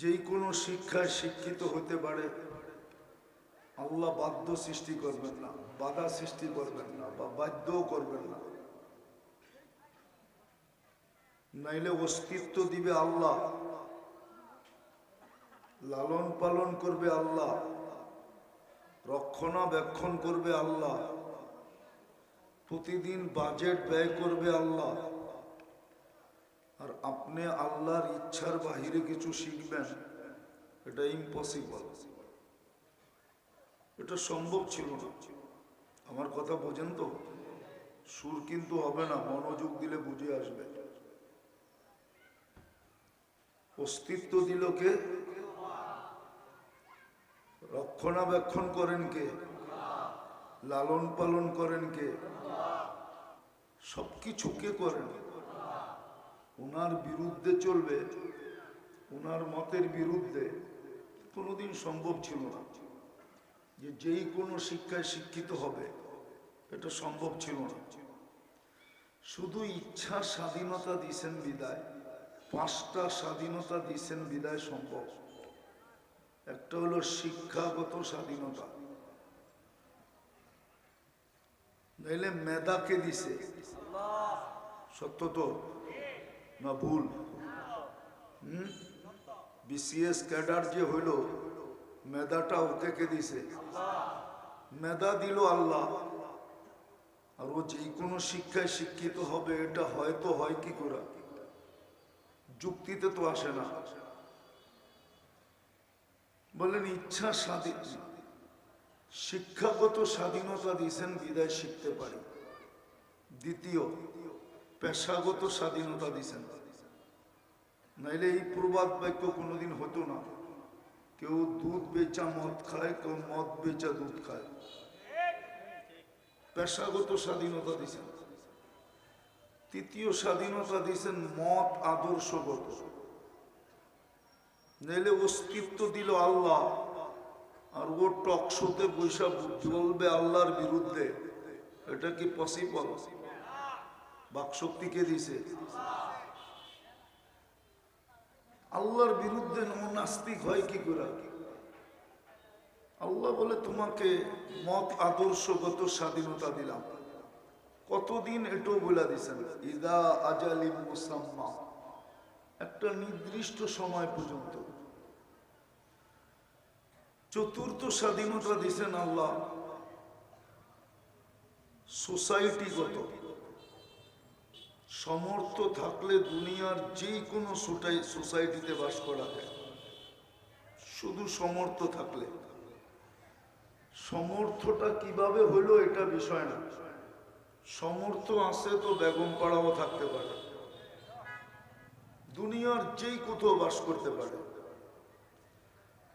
যেই কোনো শিক্ষায় শিক্ষিত হতে পারে, আল্লাহ বাধ্য সৃষ্টি করবেন না, বাধা সৃষ্টি করবেন না বা বাধ্যও করবেন না। নাইলে অস্তিত্ব দিবে আল্লাহ, লালন পালন করবে আল্লাহ, রক্ষণাবেক্ষণ করবে আল্লাহ, প্রতিদিন বাজেট ব্যয় করবে আল্লাহ। আর আপনি আল্লাহর ইচ্ছার বাহিরে কিছু শিখবেন, এটা ইম্পসিবল এটা সম্ভব ছিল না। আমার কথা বোঝেন তো? সুর কিন্তু হবে না, মনোযোগ দিলে বুঝে আসবে। অস্তিত্ব দিল কে? রক্ষণাবেক্ষণ করেন কে? লালন পালন করেন কে? সবকিছু কে করেন? ওনার বিরুদ্ধে চলবে ওনার মতের বিরুদ্ধে কোনোদিন সম্ভব ছিল না। যে যেই কোনো শিক্ষায় শিক্ষিত হবে এটা সম্ভব ছিল না। শুধু ইচ্ছা স্বাধীনতা দিছেন বিদায় পাঁচটা স্বাধীনতা দিছেন বিদায় সম্ভব। একটা হলো শিক্ষাগত স্বাধীনতা। নইলে মেধাকে দিছে। সত্য তো? না ভুল হুম বিসিএস ক্যাডার যে হইল মেধাটা ওকে কে দিছে মেধা দিল আল্লাহ। আর ও যে কোনো শিক্ষায় শিক্ষিত হবে, এটা হয়তো হয় কি করে? যুক্তিতে তো আসে না। বলেন ইচ্ছা স্বাধীন। শিক্ষাগত স্বাধীনতা দিয়েছেন, বিদায় শিখতে পারি। দ্বিতীয় পেশাগত স্বাধীনতা দিয়েছেন নাইলে এই প্রবাদ বাক্য কোনোদিন হতো না। কেউ দুধ বেচা, মদ খায়, কেউ মদ বেচা, দুধ খায়। পেশাগত স্বাধীনতা দিয়েছেন তৃতীয় স্বাধীনতা দিয়েছেন মত আদর্শগত। নাইলে অস্তিত্ব দিল আল্লাহ। আর ও টক শোতে বৈশা বলবে আল্লাহর বিরুদ্ধে। এটা কি পসিবল বাকশক্তি কে দিছে? আল্লাহর বিরুদ্ধে নাস্তিক হয় কি করে? আল্লাহ বলে, তোমাকে মত আদর্শগত স্বাধীনতা দিলাম। কতদিন এটাও বলে দিছেন, ইদা আজালি মুসাম্মা। একটা নির্দিষ্ট সময় পর্যন্ত। চতুর্থ স্বাধীনতা দিছেন আল্লাহ। সোসাইটি সোসাইটিগত সমর্থ থাকলে দুনিয়ার যে কোনো সোসাইটিতে বাস করা যায়। শুধু সমর্থ থাকলে। সমর্থটা কীভাবে হলো এটা বিষয় না। সমর্থ আছে তো বেগম পাড়াও থাকতে পারে। দুনিয়ার যেই কোথাও বাস করতে পারে।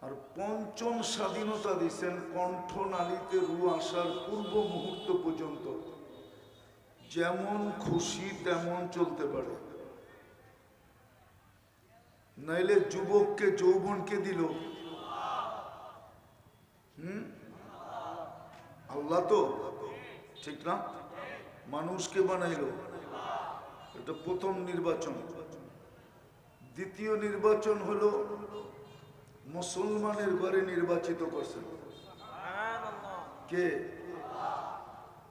আর পঞ্চম স্বাধীনতা দিচ্ছেন কণ্ঠনালীতে রু আসার পূর্ব মুহূর্ত পর্যন্ত। যেমন খুশি তেমন চলতে পারে। নাইলে যুবককে যৌবনকে দিল। হুম? আল্লাহ তো। ঠিক না? মানুষকে বানাইল। এটা প্রথম নির্বাচন। দ্বিতীয় নির্বাচন হলো মুসলমানের ঘরে নির্বাচিত করছেন কে?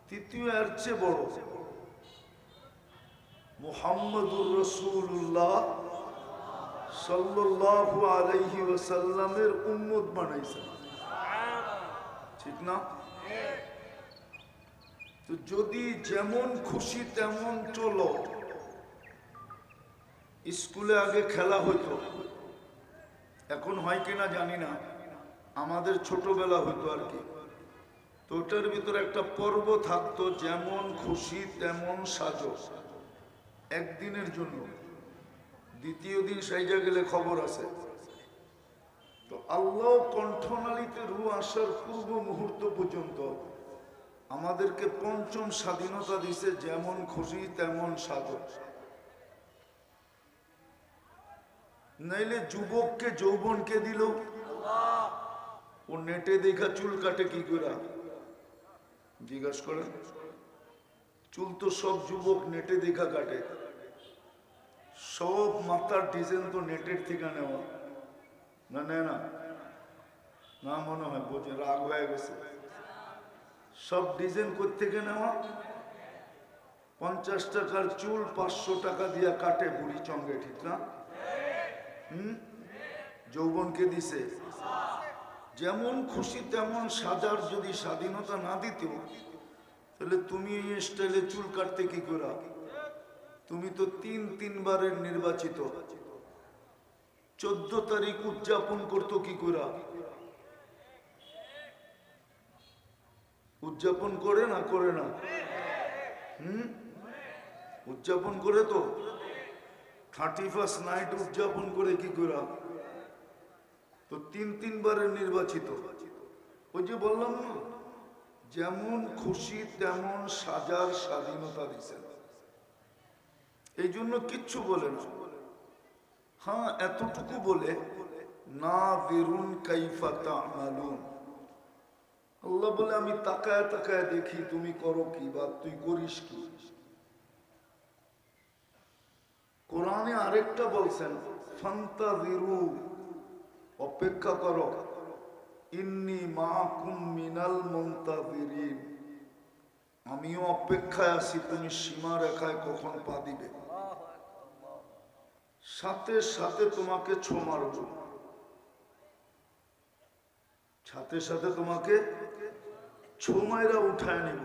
তৃতীয় এর চেয়ে বড়। মুহাম্মদুর রসুল্লাহ সাল্লাল্লাহু আলাইহি ওয়াসাল্লামের উম্মত বানাইছেন ঠিক না? তো যদি যেমন খুশি তেমন চলো। স্কুলে আগে খেলা হইতো। এখন হয় কিনা জানি না। আমাদের ছোটবেলা হইতো আর কি। তো ওটার ভিতরে একটা পর্ব থাকতো, যেমন খুশি তেমন সাজো। একদিনের জন্য। দ্বিতীয় দিন সাইজা গেলে খবর আছে। তো আল্লাহ কণ্ঠনালীতে রু আসার পূর্ব মুহূর্ত পর্যন্ত আমাদেরকে পঞ্চম স্বাধীনতা দিছে যেমন খুশি, তেমন সাজো নাইলে যুবককে, যৌবনকে দিল। ও নেটে দেখা চুল কাটে কি করে? জিজ্ঞাস করেন। চুল তো সব যুবক নেটে দেখা কাটে। সব মাথার ডিজাইন তো নেটের থেকে নেওয়া। না নেয় না। না মনে হয় বোঝে রাগ হয়ে গেছে। সব ডিজাইন করতে নেওয়া? পঞ্চাশ টাকার চুল পাঁচশো টাকা দিয়ে কাটে বুড়ি চঙ্গে, ঠিক না? হুম? যৌবনকে দিছে। যেমন খুশি তেমন সাজার যদি স্বাধীনতা না দিত, তাহলে তুমি এই স্টাইলে চুল কাটতে কি করা তুমি তো তিন তিনবারের নির্বাচিত। চোদ্দ তারিখ উদযাপন করতো কি করা উদযাপন করে না করে না? হুম? উদযাপন করে তো? থার্টি ফার্স্ট নাইট উদযাপন করে কি করা তো তিন তিনবারের নির্বাচিত। ওই যে বললাম না, যেমন খুশি তেমন সাজার স্বাধীনতা দিছেন। এই জন্য কিচ্ছু বলে না। হ্যাঁ এতটুকু বলে, না বেরুন আল্লাহ বলে, আমি তাকায় তাকায় দেখি, তুমি করো কি বা তুই করিস কি? কোরআনে আরেকটা বলছেন ফান্তা অপেক্ষা করো। ইন্নি মা কুম মিনাল মুনতাযিরিন। আমিও অপেক্ষায় আছি, তুমি সীমা রেখায় কখন পা দিবে? সাথে সাথে তোমাকে ছো মারব। সাথে সাথে তোমাকে ছো মাইরা উঠায় নিব।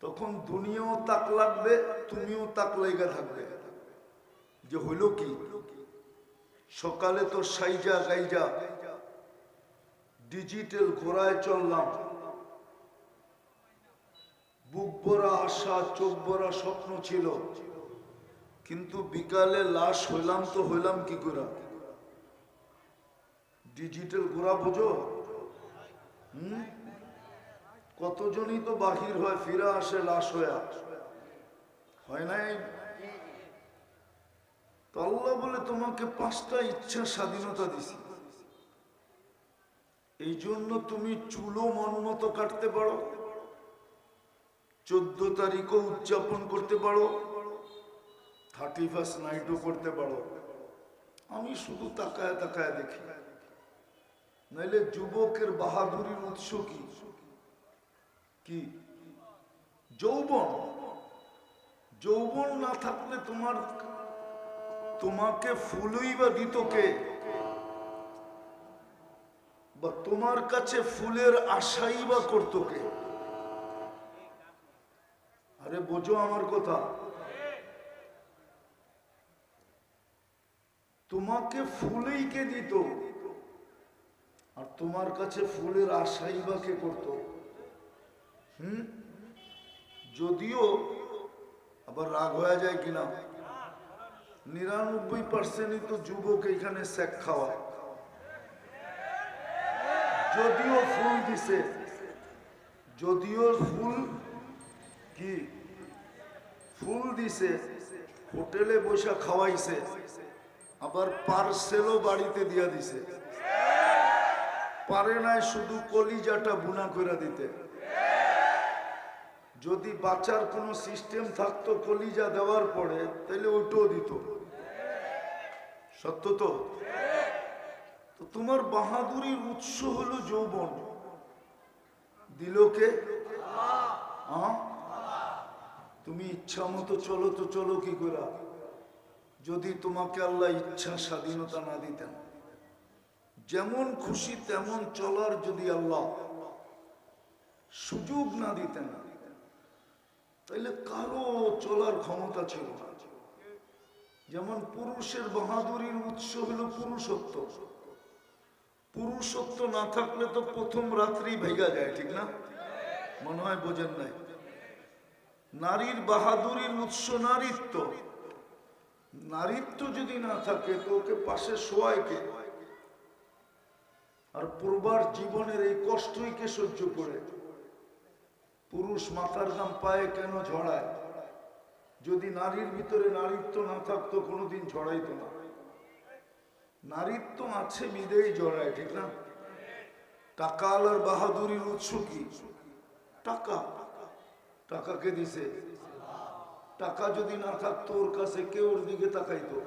তখন দুনিয়াও তাক লাগবে, তুমিও তাক লাইগা থাকবে। যে হইল কি? সকালে তো সাইজা গাইজা, ডিজিটাল ঘোড়ায় চললাম। বুক ভরা আশা চোখ ভরা স্বপ্ন ছিল। কিন্তু বিকালে লাশ হইলাম তো হইলাম কি করে ডিজিটাল ঘোরা বুঝো? কতজনই তো বাহির হয়, ফিরে আসে লাশ হয়ে হয় নাই? তো আল্লাহ বলে তোমাকে পাঁচটা ইচ্ছা স্বাধীনতা দিছি। এই জন্য তুমি চুলো মন মতো কাটতে পারো। চোদ্দ তারিখও উদযাপন করতে পারো থার্টি ফার্স্ট নাইটও করতে পারো। আমি শুধু তাকায় তাকায় দেখি। নাইলে যুবকের বাহাদুরির উৎস কি? কি? যৌবন। যৌবন না থাকলে তোমার, তোমাকে ফুলই বা দিত কে? বা তোমার কাছে ফুলের আশাই বা করতো কে? আরে বোঝো আমার কথা। তোমাকে ফুলেই কে দিত? আর তোমার কাছে ফুলের আশাই বা কে করতো? হুম? যদিও আবার রাগ হয়ে যায় কিনা? নিরানব্বই পার্সেন্টই তো যুবক এখানে স্যাক খাওয়া। যদিও ফুল দিছে। যদিও ফুল কি ফুল দিছে, হোটেলে বসে খাওয়াইছে, আবার পার্সেলও বাড়িতে দিয়া দিছে। পারে নাই শুধু কলিজাটা বুনা করে দিতে। যদি বাচ্চার কোনো সিস্টেম থাকতো কলিজা দেওয়ার পরে তাহলে ওইটাও দিত। সত্য তো? তোমার বাহাদুরির উৎস হলো যৌবন। দিলকে তুমি ইচ্ছা মতো চলো তো চলো কি করে যদি তোমাকে আল্লাহ ইচ্ছা স্বাধীনতা না দিতেন। যেমন খুশি তেমন চলার যদি আল্লাহ সুযোগ না দিতেন, তাইলে কারও চলার ক্ষমতা ছিল না। যেমন পুরুষের বাহাদুরির উৎস হলো পুরুষত্ব। পুরুষত্ব না থাকলে তো প্রথম রাত্রি ভেগা যায়, ঠিক না? মনে হয় বোঝেন নাই? নারীর বাহাদুরির উৎস নারীত্ব। নারীত্ব যদি না থাকে, তো ওকে পাশে শোয়ায় কে? আর পূর্বার জীবনের এই কষ্টই কে সহ্য করে? পুরুষ মাথার দাম পায়ে কেন ঝড়ায়? যদি নারীর ভিতরে নারীত্ব না থাকতো, কোনোদিন ঝড়াইতো না। নারীত্ব আছে বিদেই জড়ায় ঠিক না? টাকা আলার বাহাদুরির উৎস কি? টাকা। টাকাকে দিছে? টাকা যদি না থাকতো ওর কাছে কেউ ওর দিকে তাকাইতো?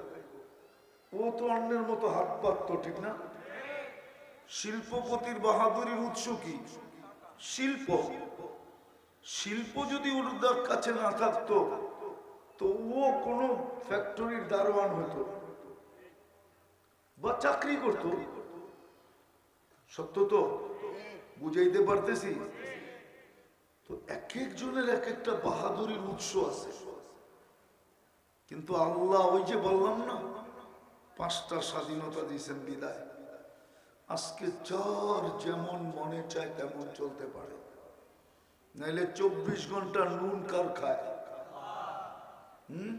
ও তো অন্যের মতো হাত পাততো, ঠিক না? শিল্পপতির বাহাদুরির উৎস কি? শিল্প। শিল্প যদি ওর কাছে না থাকতো, তো ও কোনো ফ্যাক্টরির দারোয়ান হতো বা চাকরি করত। সত্য তো? বুঝাইতে পারতেছি? তো এক একজনের এক একটা বাহাদুরির উৎস আছে। কিন্তু আল্লাহ ওই যে বললাম না পাঁচটা স্বাধীনতা দিয়েছেন বিদায়। আজকে যার যেমন মনে চায় তেমন চলতে পারে। নাইলে চব্বিশ ঘণ্টা নুন কার খায়? হুম?